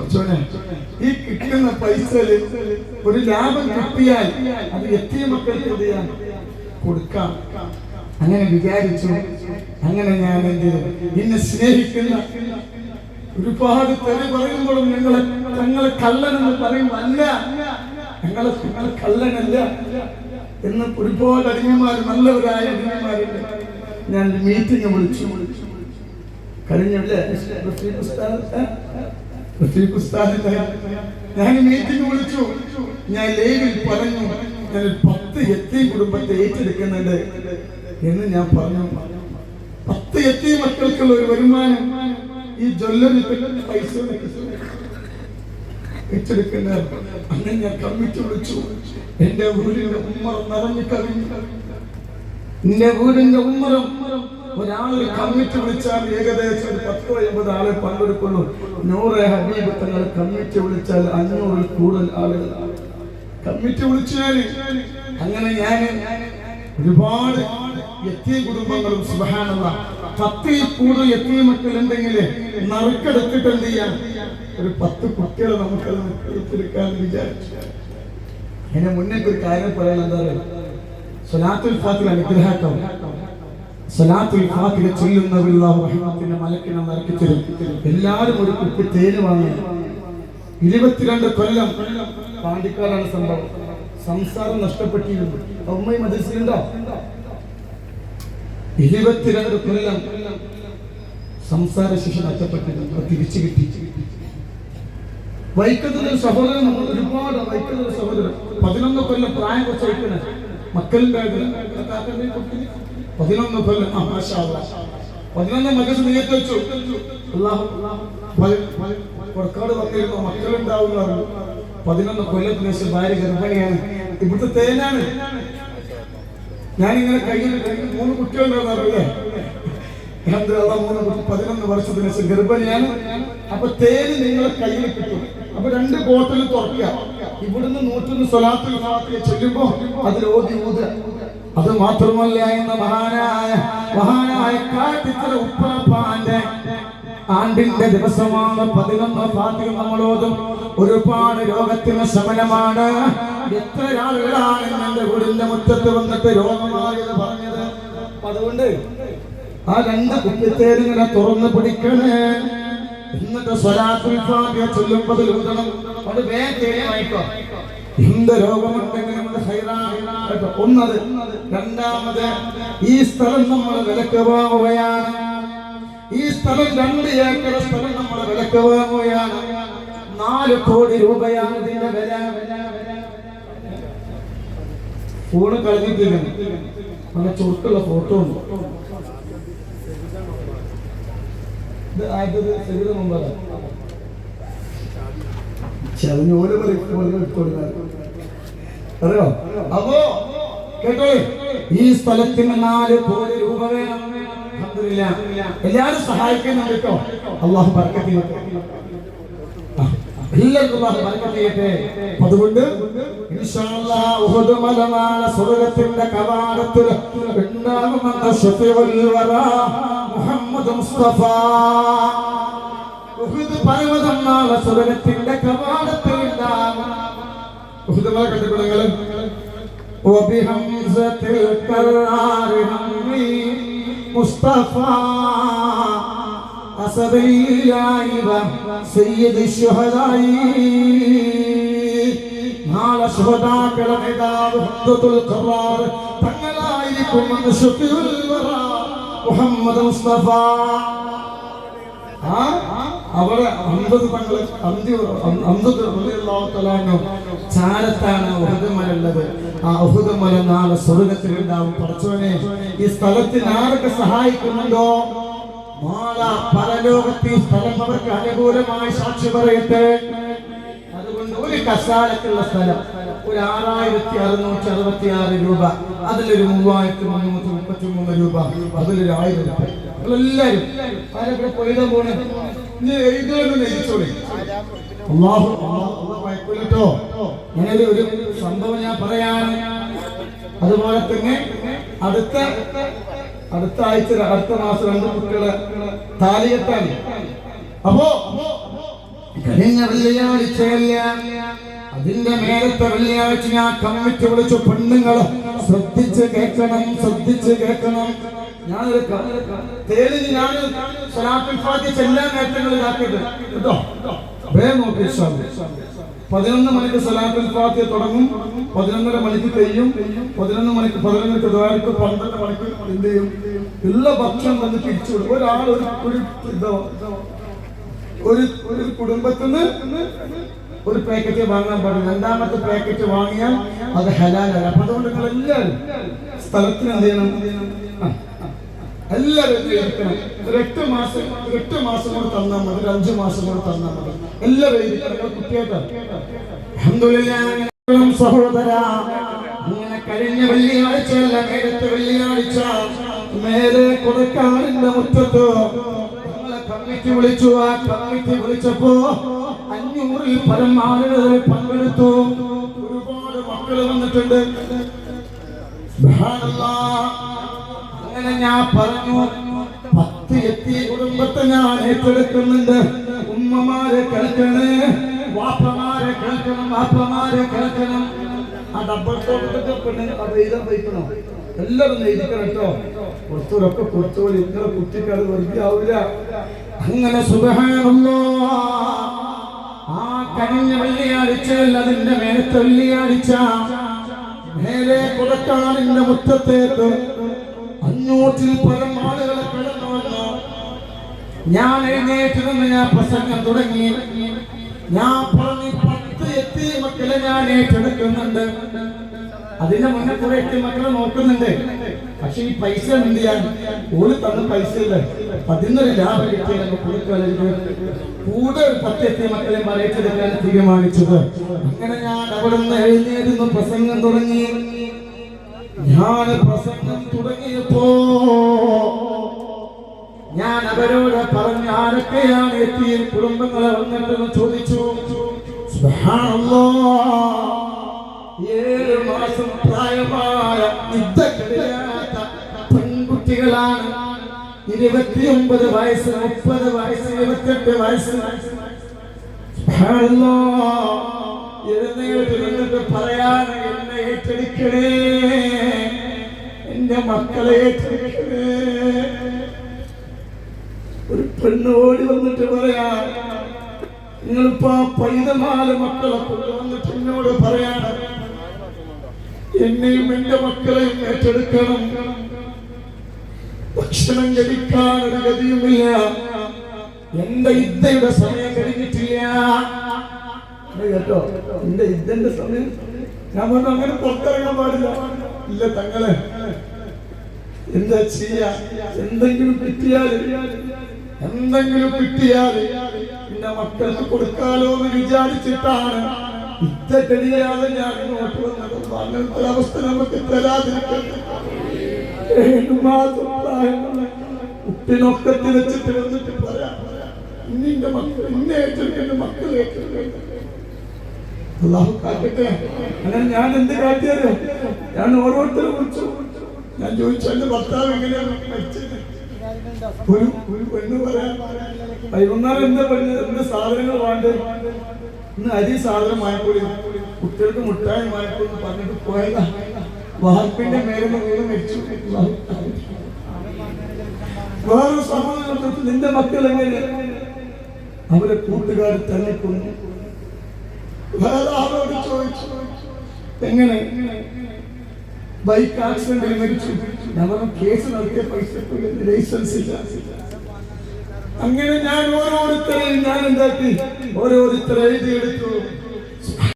കുറച്ചോനെ ഈ കിട്ടുന്ന പൈസയിൽ ഒരു ലാഭം കിട്ടിയാൽ അത് എത്തിയ മക്കൾക്ക് എന്ത് ചെയ്യാൻ കൊടുക്കാം. അങ്ങനെ വിചാരിച്ചു. അങ്ങനെ ഞാൻ എന്ത് എന്നെ സ്നേഹിക്കുന്ന ഒരുപാട് തെറി പറയുമ്പോഴും നിങ്ങളെ ഞങ്ങളെ കള്ളനെന്ന് പറയുമ്പോ അല്ല ഞങ്ങളെ ഞങ്ങളെ കള്ളനല്ല എന്ന് ഒരുപാട് അടിമമാർ നല്ലവരായ അടിമമാരുണ്ട്. ഞാൻ മീറ്റിംഗ് വിളിച്ചു. കഴിഞ്ഞല്ലേ റഫീഖ് ഉസ്താദ്, ഏ? റഫീഖ് ഉസ്താദിന്റെ ഞാൻ മീറ്റിംഗ് വിളിച്ചു. ഞാൻ ലൈവിൽ പറഞ്ഞു ഞാൻ പത്ത് എത്തി കുടുംബത്തെ ഏറ്റെടുക്കുന്നുണ്ട് എന്ന് ഞാൻ പറഞ്ഞു. പത്ത് എത്തി മക്കൾക്കുള്ള ഒരു വരുമാനം ഈ ജ്വല്ലറി പൈസ ഏറ്റെടുക്കുന്ന അങ്ങനെ ഞാൻ കമ്മിറ്റി വിളിച്ചു. എന്റെ ഊരിന്റെ ഉമ്മറം നിറഞ്ഞു കവിഞ്ഞു. എന്റെ ഊരിന്റെ ഉമ്മറും ഒരാളൊരു കമ്മിറ്റി വിളിച്ചാൽ ഏകദേശം ഒരു പത്തോ എൺപത് ആളെ പങ്കെടുക്കുള്ളൂ. നൂറ് ഹബീബ് തങ്ങൾ കമ്മിറ്റി വിളിച്ചാൽ അഞ്ഞൂറിൽ കൂടുതൽ ആളുകൾ. കമ്മിറ്റി വിളിച്ചാൽ അങ്ങനെ ഞാൻ ഒരുപാട് എത്തിയ കുടുംബങ്ങളും സുബഹാനുള്ള പത്തിൽ കൂടുതൽ എത്തിയ മക്കളുണ്ടെങ്കിൽ നറുക്കെടുത്തിട്ട് എന്ത് ചെയ്യാം? ഒരു പത്ത് കുട്ടികളെ നമുക്ക് എടുത്തെടുക്കാൻ വിചാരിച്ചു. എന്നെ മുന്നേ ഒരു കാര്യം പറയാൻ എന്താ പറയുക സ്വലാത്തുൽ ഫാത്തിൽ അനുഗ്രഹാക്കം സ്വലാത്തുൽ ഫാത്തിൽ ചൊല്ലുന്നവരുള്ള റഹ്മത്തിന്റെ മലക്കിനെ നിറക്കി തരും എല്ലാവരും ഒരു കുപ്പി തേന് വാങ്ങി. ഇരുപത്തിരണ്ട് കൊല്ലം പാണ്ടിക്കാടാണ് സംഭവം. സംസാരം നഷ്ടപ്പെട്ടിരുന്നു. അമ്മയും മദ്രസിലുണ്ടോ ഇരുപത്തിരണ്ട് കൊല്ലം സംസാര ശിക്ഷ നഷ്ടപ്പെട്ടിരുന്നു തിരിച്ചു കിട്ടി. വൈക്കത്തിന്റെ സഹോദരൻ നമ്മൾ ഒരുപാട് വൈക്കത്തിന്റെ സഹോദരൻ. പതിനൊന്ന് കൊല്ലം പ്രായം കുറച്ച് വയ്ക്കുന്നത് മക്കളുടെ പതിനൊന്ന് കൊല്ലം. പതിനൊന്ന് മകസ് നീയത്ത് വെച്ചു പുറക്കാട് വന്നിരുന്നു മക്കളുണ്ടാവുന്ന പതിനൊന്ന് കൊല്ലത്തിന് ശേഷം ഭാര്യ ഗർഭിണിയാണ്. ഇവിടുത്തെ തേനാണ്. ഞാൻ കയ്യിൽ കയ്യിൽ മൂന്ന് കുട്ടികളുണ്ടാവുന്ന അറിയില്ലേ അൽഹംദുലില്ലാ, മൂന്ന് കുട്ടി പതിനൊന്ന് വർഷത്തിന് ശേഷം ഗർഭിണിയാണ്. അപ്പൊ തേന് നിങ്ങളെ കയ്യിൽ കിട്ടും. അപ്പൊ രണ്ട് ബോട്ടിൽ തുറക്കുക. ഇവിടുന്ന് നൂറ്റൊന്ന് സ്വലാത്തിൽ ചെല്ലുമ്പോ അതിൽ ഓതി ഊത് അത് മാത്രമല്ല എന്ന മഹാനായ മഹാനായ കാട്ടിത്തല ഉപ്പാപ്പാന്റെ ആണ്ടിന്റെ ദിവസമാണ് പതിനൊന്ന് പാട്ടിൽ നമ്മളോതും. ഒരുപാട് രോഗത്തിന് ശമനമാണ്. എത്ര ആളുകളാണ് എന്റെ വീടിന്റെ മുറ്റത്ത് വന്നിട്ട് രോഗമായത് പറഞ്ഞത്? അതുകൊണ്ട് ആ രണ്ട് കുപ്പിത്തേരിങ്ങനെ തുറന്നു പിടിക്കണേ. എന്നിട്ട് സ്വരാത്രി ഫാത്തിഹ ചൊല്ലുമ്പോൾ ഊതണം. അത് വേഗമായിട്ടോ എന്ത് രോഗമുണ്ടെങ്കിലും. ഒന്നത്. രണ്ടാമത് ഈ സ്ഥലം നമ്മൾ വിലക്ക് വാങ്ങുകയാണ്. ഈ സ്ഥലം രണ്ട് ഏക്കർ സ്ഥലം നമ്മൾ വിലക്ക് വാങ്ങുകയാണ്. നാല് കോടി രൂപയാണ് ഇതിന്റെ വില. ഫോണ് കളഞ്ഞിട്ടില്ല. നല്ല ചുരുക്കുള്ള ഫോട്ടോ ഉണ്ട്. ഇത് ആദ്യത് ശരീരം ചെറിഞ്ഞോൽ അറിയോ? അപ്പോ കേട്ടോ? ഈ സ്ഥലത്തിന് നാല് കോടി രൂപ വേണം. എല്ലാവരും സഹായിക്കുന്നുണ്ട് കേട്ടോ. അള്ളാഹു അതുകൊണ്ട് സ്വർഗത്തിന്റെ കവാടത്തിൽ ഉണ്ടാകുമെന്ന മുഹമ്മദ് മുസ്തഫ. പർവ്വതം നാളെ സ്വർഗ്ഗത്തിന്റെ കവാടത്തിൽ ഉണ്ടാകും ഉഹുദ് മല കണ്ടിട്ടുണ്ടെങ്കിൽ وبحمزة الكرار همي مصطفى أسد العيبة سيد الشهداء നാളെ ശുഹദാക്കളെ നേതാവ് ഹംദത്തുൽ ഖറാർ തങ്ങളായിരിക്കും ഷഫീഉൽ വറാ മുഹമ്മദ് മുസ്തഫ ആ അമ്പത് തങ്ങൾ അന്തി അമ്പത് റളിയല്ലാഹു ചാരത്താണ് ഉള്ളത് ആ ഉഹുദമല നാളെ സ്വർഗത്തിൽ ഉണ്ടാവും. പറച്ചോനെ ഈ സ്ഥലത്തിന് ആരൊക്കെ സഹായിക്കുന്നുണ്ടോ? നാളെ പരലോകത്ത് സ്ഥലം അവർക്ക് അനുകൂലമായി സാക്ഷി പറയട്ടെ. അതുകൊണ്ട് ഒരു കസാലക്കുള്ള സ്ഥലം ഒരു ആറായിരത്തി അറുന്നൂറ്റി അറുപത്തി ആറ് രൂപ. അതിലൊരു മൂവായിരത്തി മുന്നൂറ്റി മുപ്പത്തി മൂന്ന് രൂപ. അതിലൊരു ആയിരം രൂപ. എല്ലാവരും ആരൊക്കെ പോയതാ പോണേ ഇനി എഴുതുമെന്ന് എഴുതിച്ചോളി അള്ളാഹു വയ്ക്കൂലട്ടോ ഞാനൊരു ഒരു സംഭവം ഞാൻ പറയാണ് അതുപോലെ തന്നെ അടുത്ത അടുത്ത ആഴ്ച അടുത്ത മാസം രണ്ട് കുട്ടികളെ താലിയെത്താൻ അപ്പോ കഴിഞ്ഞ വെള്ളിയാഴ്ചയല്ല അതിന്റെ മേലത്തെ വെള്ളിയാഴ്ച ഞാൻ കമ്മിറ്റി വിളിച്ചു പെണ്ണുങ്ങൾ ശ്രദ്ധിച്ച് കേൾക്കണം ശ്രദ്ധിച്ച് കേൾക്കണം. പതിനൊന്ന് മണിക്ക് സലാത്തുൽ ഫാത്തിയ തുടങ്ങും. പതിനൊന്നര മണിക്ക് തെയ്യും പതിനൊന്ന് മണിക്ക് പതിനൊന്ന് ദ്വാരക്ക് പന്ത്രണ്ട് മണിക്ക് എന്ത് ചെയ്യും? എല്ലാ ഭക്ഷണം വന്ന് തിരിച്ചു ഒരാൾ ഒരു ഒരു കുടുംബത്തിൽ നിന്ന് ഒരു പാക്കറ്റ് വാങ്ങാൻ പാടില്ല. രണ്ടാമത്തെ പാക്കറ്റ് വാങ്ങിയാൽ അത് ഹലാലല്ല അപ്പൊ അതുകൊണ്ട് നിങ്ങൾ എല്ലാവരും സ്ഥലത്തിന് എന്ത് ചെയ്യണം എല്ലാവരും എന്ത് രക്തമാസം എട്ട് മാസം ഒരു എട്ട് മാസം കൂടെ തന്നാൽ മതി. ഒരു അഞ്ചു മാസം കൂടെ തന്നാൽ മതി. എല്ലാവരും കുട്ടിയായിട്ടാ കഴിഞ്ഞ വെള്ളിയാഴ്ചയല്ല നേരത്തെ വെള്ളിയാഴ്ച. മേലെ കൊടുക്കാറിന്റെ മുറ്റത്ത്. കമ്മിറ്റി വിളിച്ചു. ആ കമ്മിറ്റി വിളിച്ചപ്പോ അഞ്ഞൂറിൽ പരം പങ്കെടുത്തു. ഒരുപാട് മക്കൾ വന്നിട്ടുണ്ട്. അങ്ങനെ ഞാൻ പറഞ്ഞു പത്ത് എത്തി കുടുംബത്തെ ഞാൻ ഏറ്റെടുക്കുന്നുണ്ട്. ഉമ്മമാരെ കേൾക്കണേ വാപ്പമാരെ കേൾക്കണം വാപ്പമാരെ കേൾക്കണം. ആ ഡബ്ബത്തോട്ടൊക്കെ പെണ്ണ് അത് എഴുതാൻ വയ്ക്കണോ. എല്ലാവരും എഴുതിക്കണം കേട്ടോ. കൊടുത്തവരൊക്കെ കൊടുത്തോളി ഇത്ര കുട്ടിക്ക് വെറുതെ ആവില്ല. അങ്ങനെ സുഖമാണല്ലോ ആ കഴിഞ്ഞ വെള്ളിയാഴ്ചയിൽ അതിന്റെ മേലത്തെ വെള്ളിയാഴ്ച. മേലെ കൊടുക്കാനിന്റെ മുറ്റത്തേക്ക്. അഞ്ഞൂറ്റിൽ പരം ആളുകളെ കടന്നു വന്നു ഞാൻ എഴുന്നേറ്റ് നിന്ന് ഞാൻ പ്രസംഗം തുടങ്ങി. ഞാൻ പറഞ്ഞു പത്ത് എത്തി മക്കളെ ഞാൻ ഏറ്റെടുക്കുന്നുണ്ട്. അതിന്റെ മുന്നേ കുറെ എത്തി മക്കളെ നോക്കുന്നുണ്ട്. പക്ഷെ ഈ പൈസ എന്ത് ചെയ്യാൻ? ഓൾ തന്ന പൈസ ഇല്ല പതിനൊരു ലാഭം കിട്ടിയാൽ കൊടുക്കാൻ കൂടുതൽ പത്ത് എത്തി മക്കളെ മറയിച്ചെടുക്കാൻ തീരുമാനിച്ചത്. അങ്ങനെ ഞാൻ അവിടെ നിന്ന് എഴുന്നേരുന്നു പ്രസംഗം തുടങ്ങി. ഞാൻ പ്രസംഗം തുടങ്ങിയപ്പോ ഞാൻ അവരോട് പറഞ്ഞു ആരൊക്കെയാണ് എത്തിയ കുടുംബങ്ങളെ വന്നിട്ടെന്ന് ചോദിച്ചു. ഏഴ് മാസം പ്രായമായ യുദ്ധക്കിടയാത്ത പെൺകുട്ടികളാണ് ഇരുപത്തിയൊമ്പത് വയസ്സ് മുപ്പത് വയസ്സ് ഇരുപത്തെട്ട് വയസ്സ്. എഴുന്നേറ്റ് നിന്നിട്ട് പറയാണ് എന്നെ ഏറ്റെടുക്കണേ എന്റെ മക്കളെ ഒരു പെണ്ണോടി വന്നിട്ട് പറയാ നിങ്ങളിപ്പോ പൈതനാല് മക്കളെ കൊണ്ടുവന്നിട്ട് എന്നോട് പറയാണ് എന്നെയും എന്റെ മക്കളെയും ഏറ്റെടുക്കണം. ഭക്ഷണം കഴിക്കാൻ ഒരു ഗതിയുമില്ല. എന്റെ ഇദ്ദയുടെ സമയം കഴിഞ്ഞിട്ടില്ല. കേട്ടോ? എന്റെ ഇദ്ദന്റെ സമയം? ഞാൻ പറഞ്ഞു അങ്ങനെ പുറത്തിറങ്ങാൻ പാടില്ല. ഇല്ല തങ്ങളെ എന്താ ചെയ്യാ? എന്തെങ്കിലും കിട്ടിയാൽ എന്തെങ്കിലും കിട്ടിയാൽ പിന്നെ മക്കൾക്ക് കൊടുക്കാലോ എന്ന് വിചാരിച്ചിട്ടാണ് ഇത്ര കഴിയാതെ ഞാൻ ഇങ്ങോട്ട് വന്നത്. അങ്ങനത്തെ ഒരവസ്ഥ നമുക്ക് തരാതിരിക്കട്ടെ ഏഴ് മാസം പ്രായമുള്ള കുട്ടിനൊക്കത്തി വെച്ചിട്ട് വന്നിട്ട് പറയാം. ഇന്നിന്റെ മക്കൾ ഇന്നെ ഏറ്റെടുക്കുന്ന മക്കൾ ഏറ്റെടുക്കുന്നു അങ്ങനെ ഞാൻ എന്ത് കാട്ടിയത്? ഞാൻ ഓരോരുത്തരും വിളിച്ചു. ഞാൻ ചോദിച്ചു ഭർത്താവ് എങ്ങനെയാണ് ഒരു ഒരു പെണ്ണ് പറയാൻ വൈകുന്നേരം എന്താ എന്റെ സാധനങ്ങൾ വേണ്ടത് ഇന്ന് അരി സാധനം വാങ്ങിക്കൂടി. കുട്ടികൾക്ക് മുട്ടായി വാങ്ങിക്കൂടി പറഞ്ഞിട്ട് പോയതാ. വാർപ്പിന്റെ മേലെ വീട് മരിച്ചു. വേറെ സഹോദരൻ നിന്റെ മക്കൾ എങ്ങനെ? അവരെ കൂട്ടുകാർ തല്ലിക്കൊന്നു വേറെ ആളോട് ചോദിച്ചു. എങ്ങനെ? ബൈക്ക് ആക്സിഡന്റിൽ മരിച്ചു ഞങ്ങൾ കേസ് നടത്തിയ പൈസ ലൈസൻസ് ഇല്ല. അങ്ങനെ ഞാൻ ഓരോരുത്തരെയും ഞാൻ എന്താക്കി ഓരോരുത്തരെ എഴുതിയെടുത്തു.